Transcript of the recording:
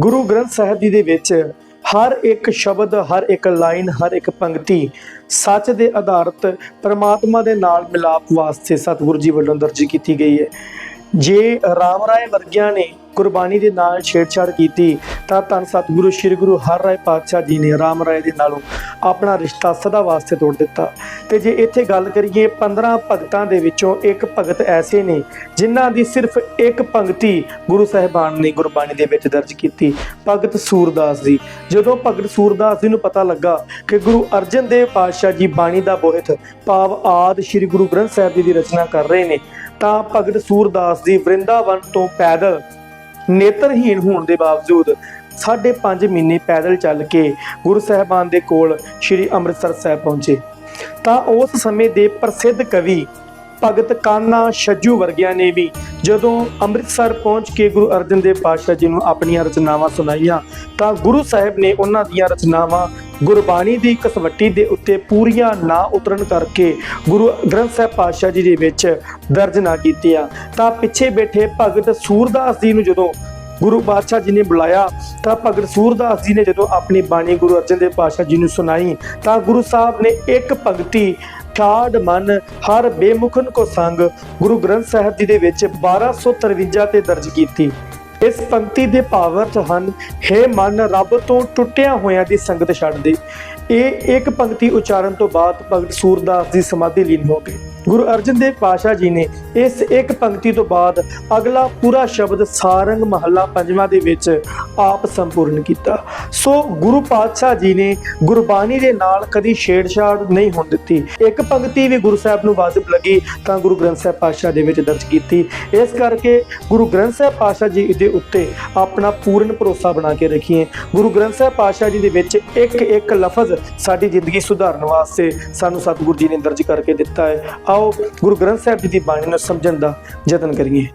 ਗੁਰੂ ਗ੍ਰੰਥ ਸਾਹਿਬ ਜੀ ਦੇ ਵਿੱਚ ਹਰ ਇੱਕ ਸ਼ਬਦ, ਹਰ ਇੱਕ ਲਾਈਨ, ਹਰ ਇੱਕ ਪੰਕਤੀ ਸੱਚ ਦੇ ਆਧਾਰਿਤ ਪ੍ਰਮਾਤਮਾ ਦੇ ਨਾਲ ਮਿਲਾਪ ਵਾਸਤੇ ਸਤਿਗੁਰੂ ਜੀ ਵੱਲੋਂ ਦਰਜ ਕੀਤੀ ਗਈ ਹੈ। ਜੇ ਰਾਮ ਰਾਏ ਵਰਗਿਆਂ ਨੇ ਕੁਰਬਾਨੀ ਦੇ ਨਾਲ ਛੇੜਛਾੜ ਕੀਤੀ, ਤਾਂ ਧੰਨ ਸਤਿਗੁਰੂ ਸ੍ਰੀ ਗੁਰੂ ਹਰ ਰਾਏ ਪਾਤਸ਼ਾਹ ਜੀ ਨੇ ਰਾਮ ਰਾਏ ਦੇ ਨਾਲੋਂ ਆਪਣਾ ਰਿਸ਼ਤਾ ਸਦਾ ਵਾਸਤੇ ਤੋੜ ਦਿੱਤਾ। ਤੇ ਜੇ ਇੱਥੇ ਗੱਲ ਕਰੀਏ 15 ਭਗਤਾਂ ਦੇ ਵਿੱਚੋਂ ਇੱਕ ਭਗਤ ਐਸੇ ਨੇ, ਜਿਨ੍ਹਾਂ ਦੀ ਸਿਰਫ ਇੱਕ ਪੰਕਤੀ ਗੁਰੂ ਸਾਹਿਬਾਨ ਨੇ ਗੁਰਬਾਣੀ ਦੇ ਵਿੱਚ ਦਰਜ ਕੀਤੀ, ਭਗਤ ਸੂਰਦਾਸ ਜੀ। ਜਦੋਂ ਭਗਤ ਸੂਰਦਾਸ ਜੀ ਨੂੰ ਪਤਾ ਲੱਗਾ ਕਿ ਗੁਰੂ ਅਰਜਨ ਦੇਵ ਪਾਤਸ਼ਾਹ ਜੀ ਬਾਣੀ ਦਾ ਬੋਹਿਤ ਭਾਵ ਆਦ ਸ੍ਰੀ ਗੁਰੂ ਗ੍ਰੰਥ ਸਾਹਿਬ ਜੀ ਦੀ ਰਚਨਾ ਕਰ ਰਹੇ ਨੇ, ਤਾਂ ਭਗਤ ਸੂਰਦਾਸ ਜੀ ਵਰਿੰਦਾਵਨ ਤੋਂ ਪੈਦਲ ਨੇਤਰਹੀਣ ਹੋਣ ਦੇ ਬਾਵਜੂਦ ਸਾਢੇ ਪੰਜ ਮਹੀਨੇ ਪੈਦਲ ਚੱਲ ਕੇ ਗੁਰੂ ਸਾਹਿਬਾਨ ਦੇ ਕੋਲ ਸ੍ਰੀ ਅੰਮ੍ਰਿਤਸਰ ਸਾਹਿਬ ਪਹੁੰਚੇ। ਤਾਂ ਉਸ ਸਮੇਂ ਦੇ ਪ੍ਰਸਿੱਧ ਕਵੀ ਭਗਤ ਕਾਨਾ ਛੱਜੂ ਵਰਗਿਆਂ ਨੇ ਵੀ ਜਦੋਂ ਅੰਮ੍ਰਿਤਸਰ ਪਹੁੰਚ ਕੇ ਗੁਰੂ ਅਰਜਨ ਦੇਵ ਪਾਤਸ਼ਾਹ ਜੀ ਨੂੰ ਆਪਣੀਆਂ ਰਚਨਾਵਾਂ ਸੁਣਾਈਆਂ, ਤਾਂ ਗੁਰੂ ਸਾਹਿਬ ਨੇ ਉਹਨਾਂ ਦੀਆਂ ਰਚਨਾਵਾਂ ਗੁਰਬਾਣੀ ਦੀ ਕਸਵੱਟੀ ਦੇ ਉੱਤੇ ਪੂਰੀਆਂ ਨਾ ਉਤਰਨ ਕਰਕੇ ਗੁਰੂ ਗ੍ਰੰਥ ਸਾਹਿਬ ਪਾਤਸ਼ਾਹ ਜੀ ਦੇ ਵਿੱਚ ਦਰਜ ਨਾ ਕੀਤੀਆਂ। ਤਾਂ ਪਿੱਛੇ ਬੈਠੇ ਭਗਤ ਸੂਰਦਾਸ ਜੀ ਨੂੰ ਜਦੋਂ ਗੁਰੂ ਪਾਤਸ਼ਾਹ ਜੀ ਨੇ ਬੁਲਾਇਆ, ਤਾਂ ਭਗਤ ਸੂਰਦਾਸ ਜੀ ਨੇ ਜਦੋਂ ਆਪਣੀ ਬਾਣੀ ਗੁਰੂ ਅਰਜਨ ਦੇਵ ਪਾਤਸ਼ਾਹ ਜੀ ਨੂੰ ਸੁਣਾਈ, ਤਾਂ ਗੁਰੂ ਸਾਹਿਬ ਨੇ ਇੱਕ ਭਗਤੀ ਠਾੜ ਮਨ, ਹਰ ਬੇਮੁਖਨ ਕੋ ਸੰਗ। ਗੁਰੂ ਗ੍ਰੰਥ ਸਾਹਿਬ ਜੀ ਦੇ ਵਿੱਚ 1253 ਤੇ ਦਰਜ ਕੀਤੀ। ਇਸ ਪੰਕਤੀ ਦੇ ਭਾਵ ਹਨ हे ਮਨ, ਰੱਬ ਤੋਂ ਟੁੱਟਿਆ ਹੋਇਆਂ ਦੀ ਸੰਗਤ ਛੱਡ ਦੇ। ਇਹ ਇੱਕ ਪੰਕਤੀ ਉਚਾਰਨ ਤੋਂ ਬਾਅਦ ਭਗਤ ਸੂਰਦਾਸ ਦੀ ਸਮਾਧੀ ਲੀਨ ਹੋ ਗਈ ਗੁਰੂ ਅਰਜਨ ਦੇਵ ਪਾਸ਼ਾ ਜੀ ਨੇ ਇਸ ਇੱਕ ਪੰਕਤੀ ਤੋਂ ਬਾਅਦ ਅਗਲਾ ਪੂਰਾ ਸ਼ਬਦ ਸਾਰੰਗ ਮਹੱਲਾ ਪੰਜਵਾਂ ਦੇ ਵਿੱਚ ਆਪ ਸੰਪੂਰਨ ਕੀਤਾ। ਸੋ ਗੁਰੂ ਪਾਤਸ਼ਾਹ ਜੀ ਨੇ ਗੁਰਬਾਣੀ ਦੇ ਨਾਲ ਕਦੀ ਛੇੜਛਾੜ ਨਹੀਂ ਹੋਣ ਦਿੱਤੀ। ਇੱਕ ਪੰਕਤੀ ਵੀ ਗੁਰੂ ਸਾਹਿਬ ਨੂੰ ਵਾਜਬ ਲੱਗੀ ਤਾਂ ਗੁਰੂ ਗ੍ਰੰਥ ਸਾਹਿਬ ਪਾਤਸ਼ਾਹ ਦੇ ਵਿੱਚ ਦਰਜ ਕੀਤੀ। ਇਸ ਕਰਕੇ ਗੁਰੂ ਗ੍ਰੰਥ ਸਾਹਿਬ ਪਾਤਸ਼ਾਹ ਜੀ ਦੇ ਉੱਤੇ ਆਪਣਾ ਪੂਰਨ ਭਰੋਸਾ ਬਣਾ ਕੇ ਰੱਖੀਏ। ਗੁਰੂ ਗ੍ਰੰਥ ਸਾਹਿਬ ਪਾਤਸ਼ਾਹ ਜੀ ਦੇ ਵਿੱਚ ਇੱਕ ਇੱਕ ਲਫ਼ਜ਼ ਸਾਡੀ ਜ਼ਿੰਦਗੀ ਸੁਧਾਰਨ ਵਾਸਤੇ ਸਾਨੂੰ ਸਤਿਗੁਰੂ ਜੀ ਨੇ ਦਰਜ ਕਰਕੇ ਦਿੱਤਾ ਹੈ। ਆਓ ਗੁਰੂ ਗ੍ਰੰਥ ਸਾਹਿਬ ਜੀ ਦੀ ਬਾਣੀ ਨੂੰ ਸਮਝਣ ਦਾ ਯਤਨ ਕਰੀਏ।